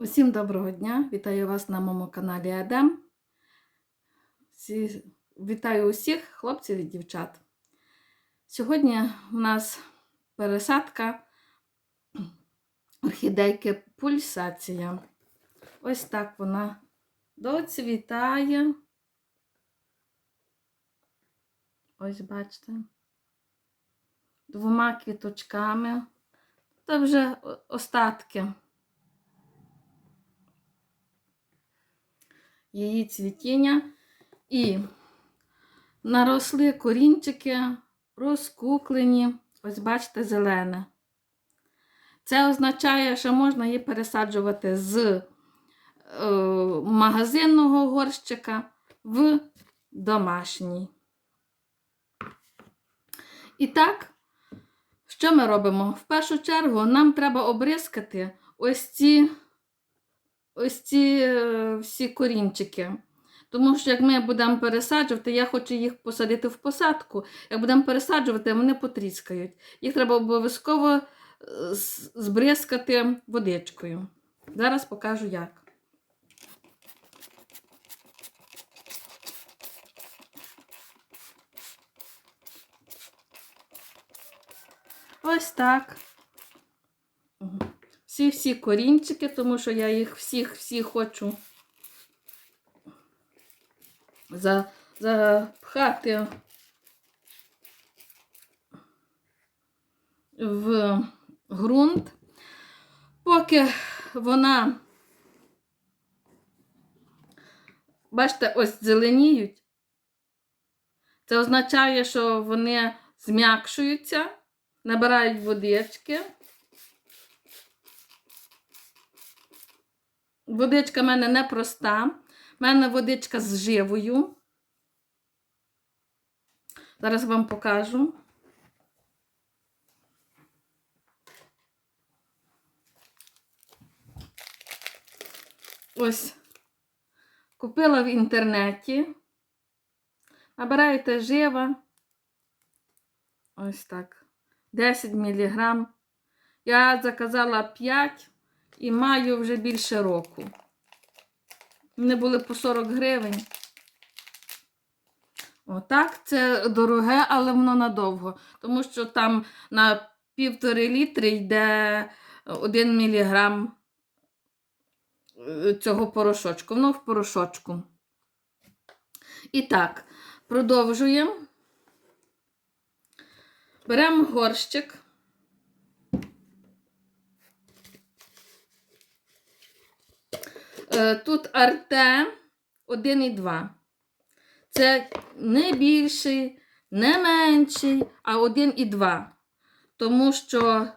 Усім доброго дня! Вітаю вас на моєму каналі Едем. Вітаю усіх хлопців і дівчат. Сьогодні у нас пересадка орхідейки пульсація. Ось так вона доцвітає. Ось бачите. Двома квіточками. Це вже остатки. Її цвітіння і наросли корінчики, розкуклені, ось бачите, зелене. Це означає, що можна її пересаджувати з е, магазинного горщика в домашній. І так, що ми робимо? В першу чергу нам треба обрискати ось ці ось ці е, всі корінчики. Тому що як ми будемо пересаджувати, я хочу їх посадити в посадку. Як будемо пересаджувати, вони потріскають. Їх треба обов'язково е, збризкати водичкою. Зараз покажу як. Ось так. Всі-всі корінчики, тому що я їх всіх-всіх хочу запхати в ґрунт, поки вона, бачите, ось зеленіють. Це означає, що вони зм'якшуються, набирають водички. Водичка в мене не проста. В мене водичка з живою. Зараз вам покажу. Ось. Купила в інтернеті. Набираєте жива. Ось так. 10 мг. Я заказала 5 і маю вже більше року. Вони були по 40 гривень. Отак, це дороге, але воно надовго. Тому що там на півтори літри йде 1 міліграм е, цього порошочку. Воно в порошочку. І так, продовжуємо. Беремо горщик. Тут арте 1 і 2. Це не більший, не менший, а 1 і 2. Тому що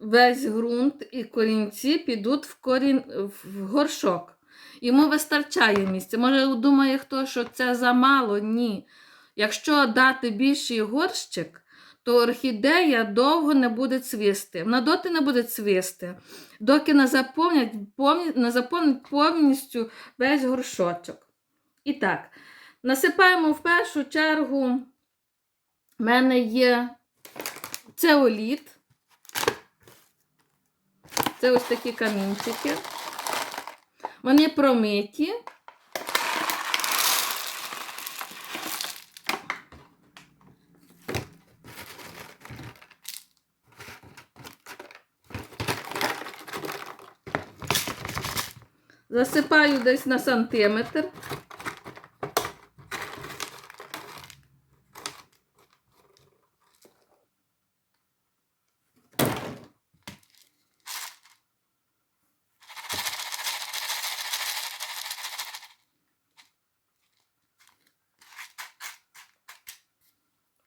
весь ґрунт і корінці підуть в, корін, в горшок. Йому вистачає місця. Може, думає хто, що це замало? Ні. Якщо дати більший горщик, то орхідея довго не буде цвісти. Вона доти не буде цвісти, доки не заповнять, повні, не заповнять повністю весь горшочок. І так, насипаємо в першу чергу. в мене є цеоліт. Це ось такі камінчики. Вони промиті. Засипаю десь на сантиметр.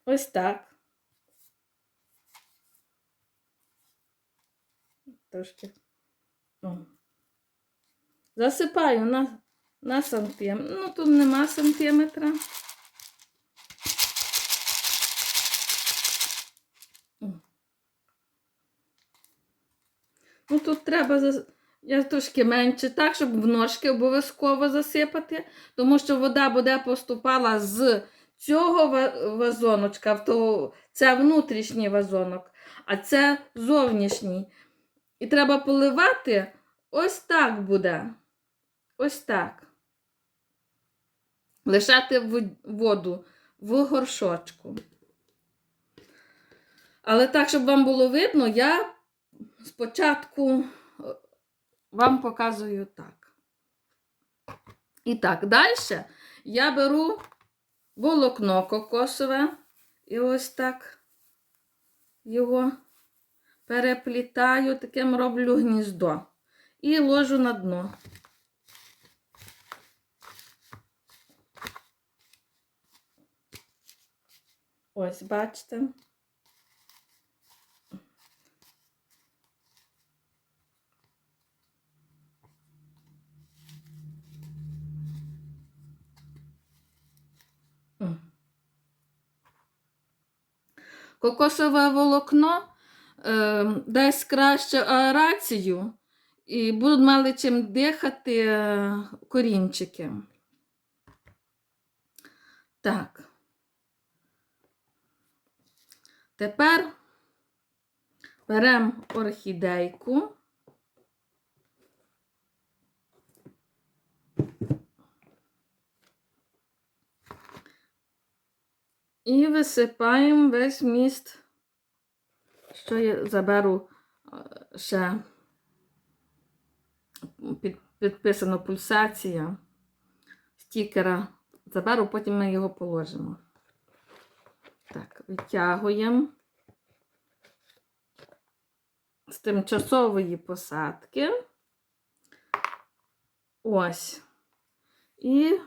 Ось так. Трошки. О. Засипаю на, на сантиметр. Ну, тут нема сантиметра. Ну, тут треба зас- я трошки менше, так, щоб в ножки обов'язково засипати, тому що вода буде поступала з цього вазоночка, того, це внутрішній вазонок, а це зовнішній. І треба поливати ось так буде. Ось так. Лишати воду в горшочку. Але так, щоб вам було видно, я спочатку е, вам показую так. І так, далі я беру волокно кокосове і ось так його переплітаю, таким роблю гніздо і ложу на дно. Ось, бачите. Кокосове волокно е, дасть краще аерацію і будуть мали чим дихати е, корінчики. Так. Тепер беремо орхідейку. І висипаємо весь міст, що я заберу е, ще під, підписано пульсація стікера. Заберу, потім ми його положимо. Так, витягуємо з тимчасової посадки. Ось. І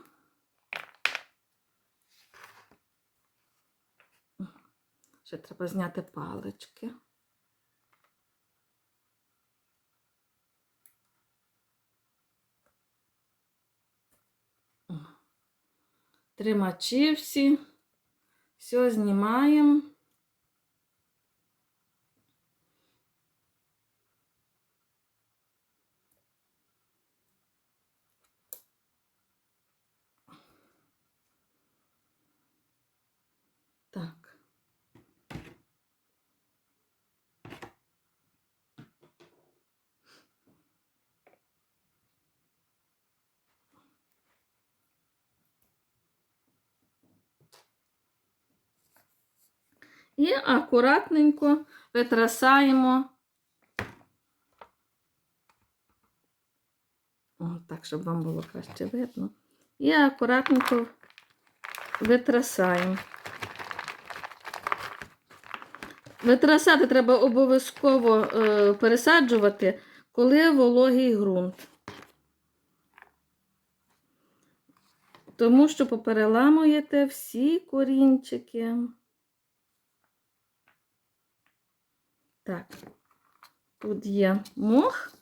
ще треба зняти палички. Тримачі всі. Все знімаємо. Так. І акуратненько витрасаємо. О, так, щоб вам було краще видно. І акуратненько витрасаємо. Витрасати треба обов'язково е, пересаджувати, коли вологий ґрунт. Тому що попереламуєте всі корінчики. Так, тут є мох.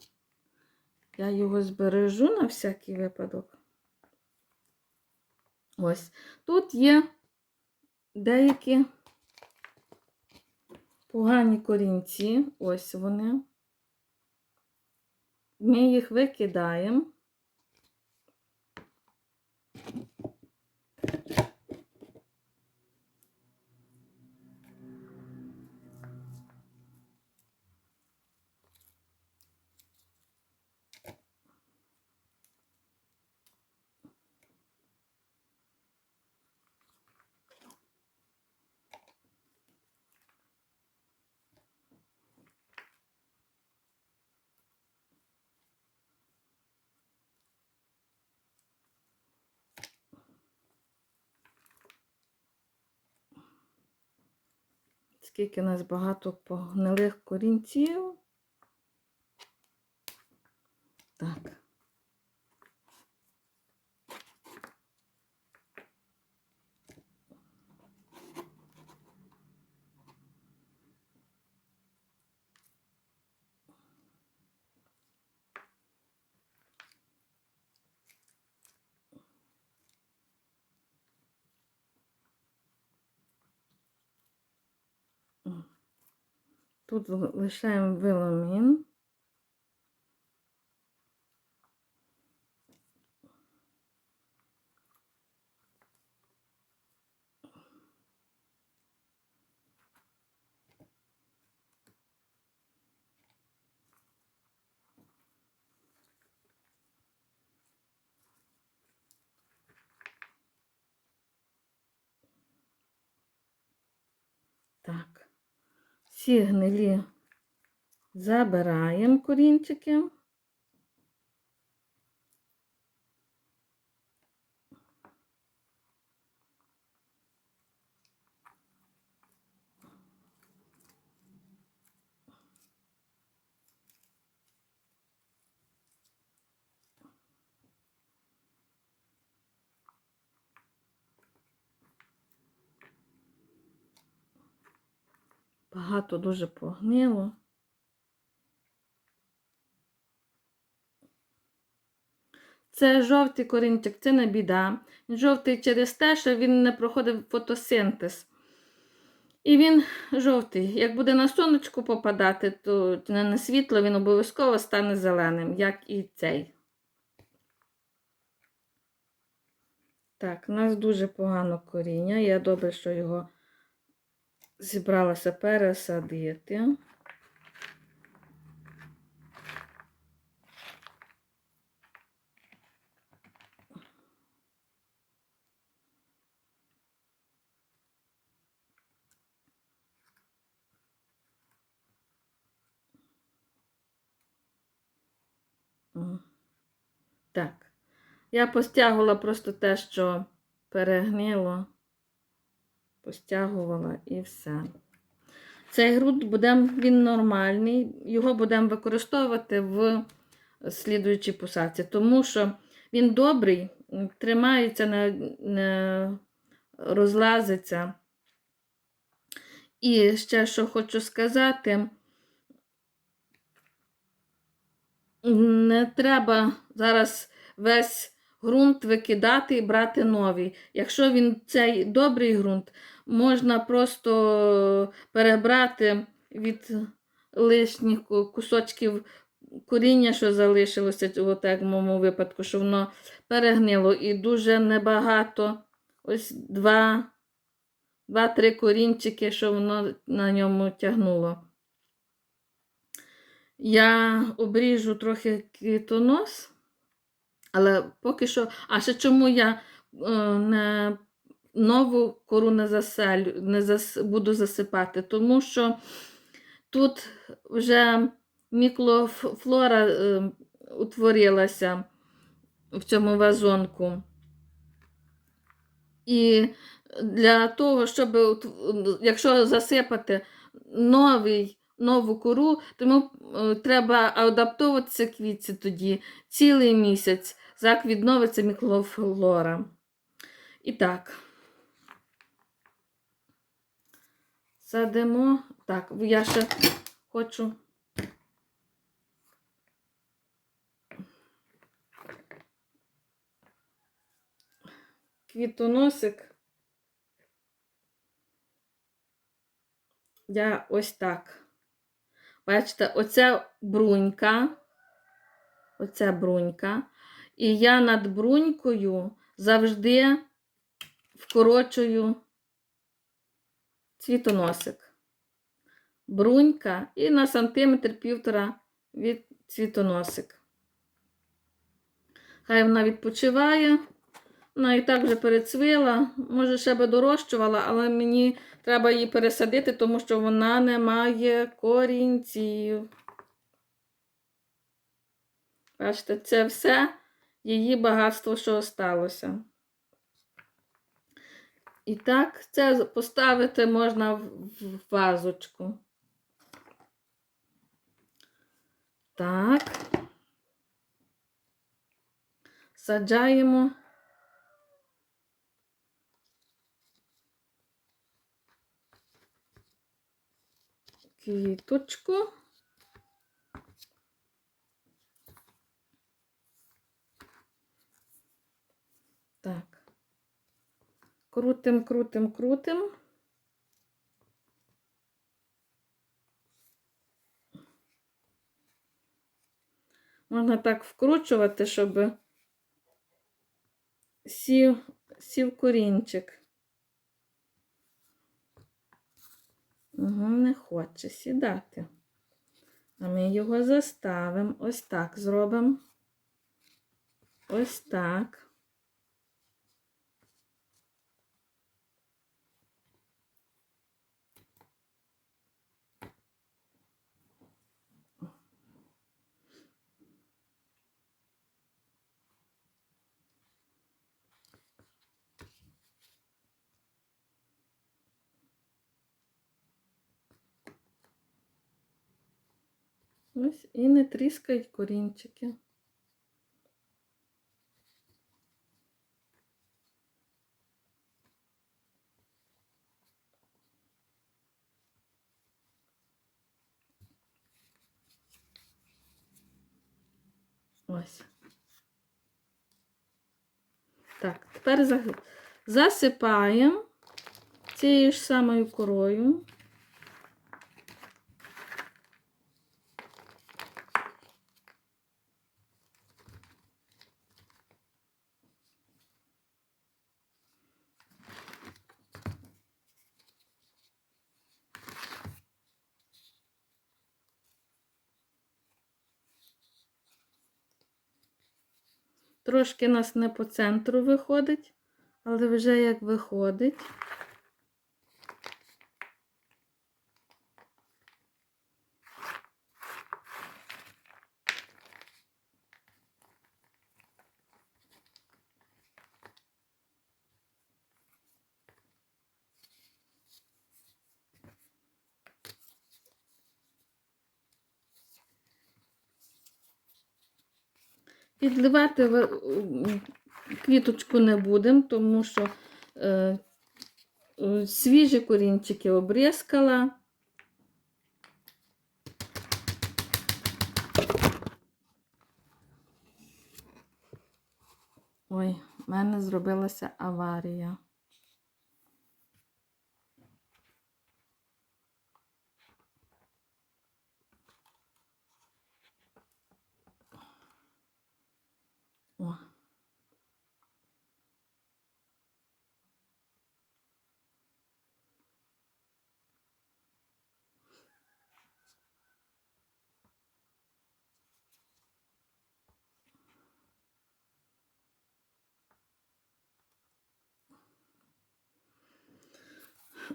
Я його збережу на всякий випадок. Ось. Тут є деякі погані корінці. Ось вони. Ми їх викидаємо. Скільки у нас багато погнилих корінців. Так. Тут лишаємо виламін. Ці гнилі забираємо корінчики. Багато дуже погнило. Це жовтий корінчик, це не біда. Він жовтий через те, що він не проходив фотосинтез. І він жовтий. Як буде на сонечку попадати, то на світло, він обов'язково стане зеленим, як і цей. Так, у нас дуже погано коріння. Я добре, що його зібралася пересадити. Так. Я постягувала просто те, що перегнило. Постягувала і все. Цей ґрунт буде, він нормальний, його будемо використовувати в слідуючій посадці, тому що він добрий, тримається, не, не розлазиться. І ще що хочу сказати, не треба зараз весь ґрунт викидати і брати новий. Якщо він цей добрий ґрунт, можна просто перебрати від лишніх кусочків коріння, що залишилося, от в моєму випадку, що воно перегнило і дуже небагато. Ось два, два-три корінчики, що воно на ньому тягнуло. Я обріжу трохи квітонос, але поки що. А ще чому я не нову кору не заселю, не зас, буду засипати? Тому що тут вже міклофлора е, утворилася в цьому вазонку. І для того, щоб, якщо засипати новий, нову кору, тому е, треба адаптуватися квітці тоді цілий місяць. Зак відновиться міклофлора. І так. Садимо. Так, я ще хочу. Квітоносик. Я ось так. Бачите, оця брунька. Оця брунька. І я над брунькою завжди вкорочую цвітоносик. Брунька і на сантиметр півтора від цвітоносик. Хай вона відпочиває. Вона і так вже перецвила. Може, ще би дорощувала, але мені треба її пересадити, тому що вона не має корінців. Бачите, це все її багатство, що осталося. І так, це поставити можна в вазочку. Так. Саджаємо. Квіточку. Так. Крутим, крутим, крутим. Можна так вкручувати, щоб сів, сів корінчик. Угу, не хоче сідати. А ми його заставимо. Ось так зробимо. Ось так. Ось і не тріскають корінчики. Ось. Так, тепер засипаємо цією ж самою корою. Трошки нас не по центру виходить, але вже як виходить. Підливати квіточку не будемо, тому що е, е, свіжі корінчики обрізкала. Ой, в мене зробилася аварія. О.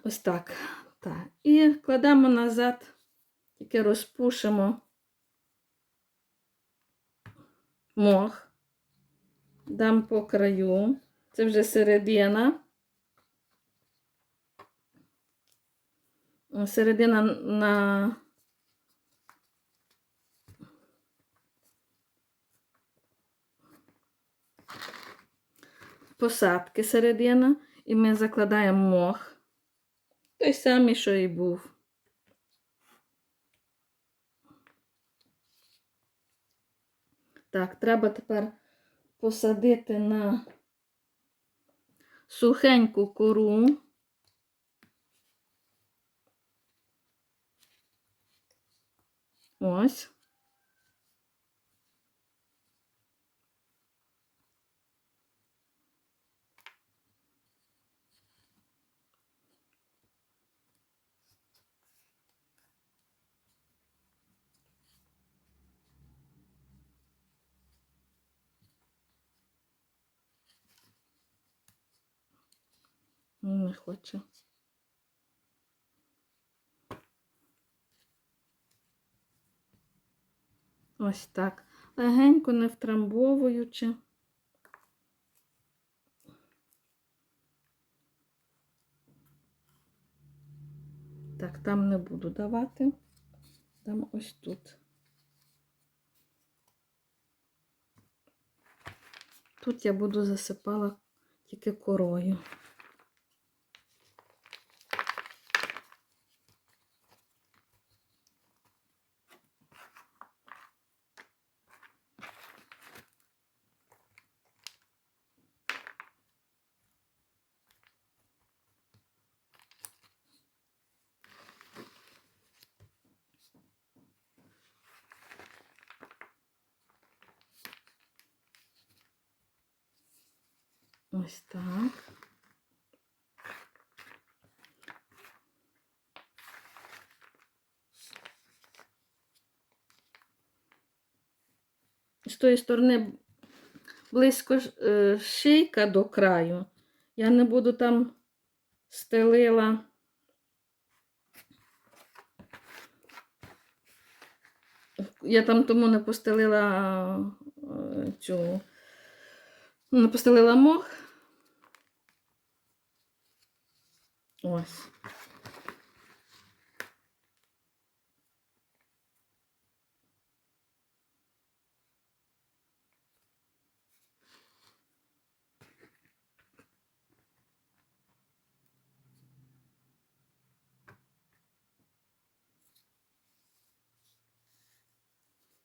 Ось так. так. І кладемо назад, тільки розпушимо мох. Дам по краю. Це вже середина. Середина на посадки середина. І ми закладаємо мох. Той самий, що і був. Так, треба тепер посадити на сухеньку кору. Ось. Не хоче. Ось так. Легенько не втрамбовуючи. Так, там не буду давати. Там ось тут. Тут я буду засипала тільки корою. Ось так. З тої сторони близько е, шийка до краю. Я не буду там стелила. Я там тому не постелила е, цю, не постелила мох. Ось.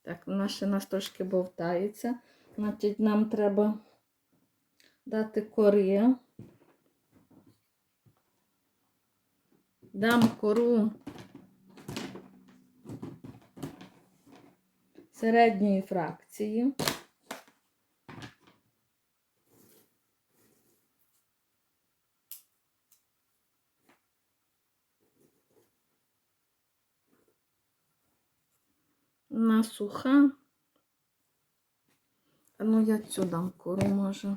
Так, вона ще нас трошки бовтається. Значить, нам треба дати корія. Дам кору середньої фракції. На суха. Ну, я цю дам кору, може.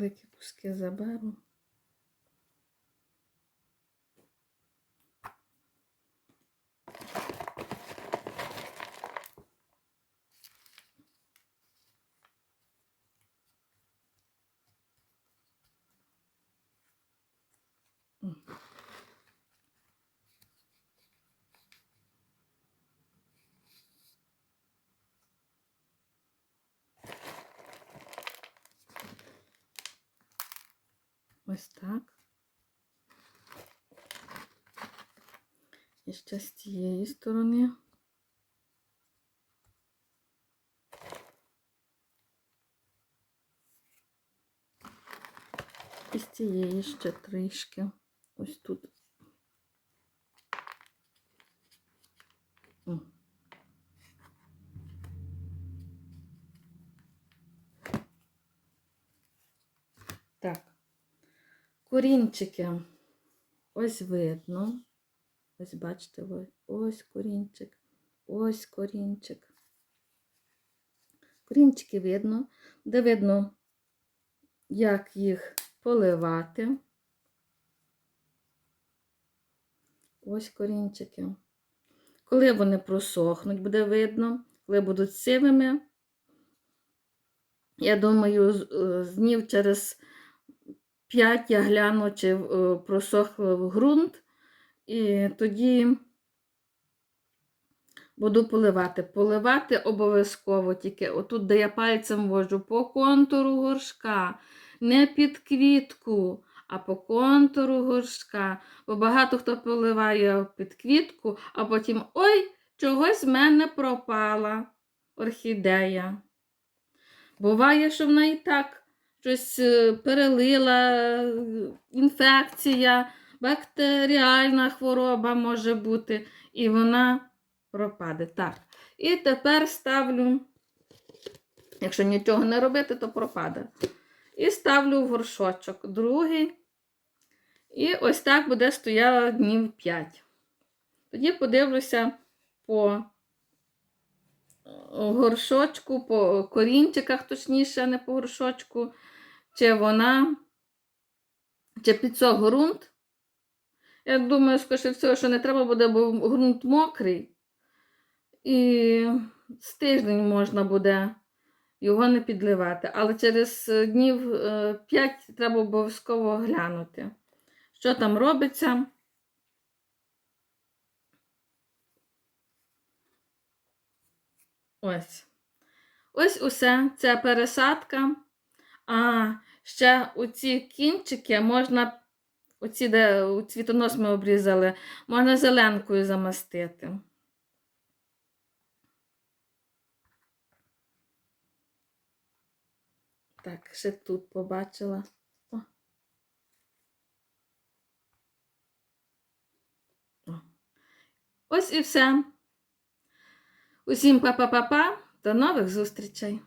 Великі куски заберу. Ось так. І ще з цієї сторони. І з цієї ще трішки. Ось тут. О. Так. Корінчики. Ось видно. Ось бачите, ось корінчик, ось корінчик. Корінчики видно, де видно, як їх поливати. Ось корінчики. Коли вони просохнуть, буде видно, коли будуть сивими, я думаю, з- е, днів через 5 я гляну, чи е, просох ґрунт, і тоді буду поливати. Поливати обов'язково тільки отут, де я пальцем ввожу, по контуру горшка, не під квітку, а по контуру горшка. Бо багато хто поливає під квітку, а потім ой, чогось в мене пропала орхідея. Буває, що вона і так щось е, перелила, е, інфекція, бактеріальна хвороба може бути, і вона пропаде. Так. І тепер ставлю, якщо нічого не робити, то пропаде. І ставлю в горшочок другий. І ось так буде стояла днів 5. Тоді подивлюся по горшочку, по корінчиках, точніше, не по горшочку, чи вона, чи підсох ґрунт. Я думаю, скоріше всього, що не треба буде, бо ґрунт мокрий. І з тиждень можна буде його не підливати. Але через е, днів 5 треба обов'язково глянути, що там робиться. Ось. Ось усе. Це пересадка. А ще оці кінчики можна, оці, де цвітонос ми обрізали, можна зеленкою замастити. Так, ще тут побачила. О. Ось і все. Усім па-па-па-па. До нових зустрічей!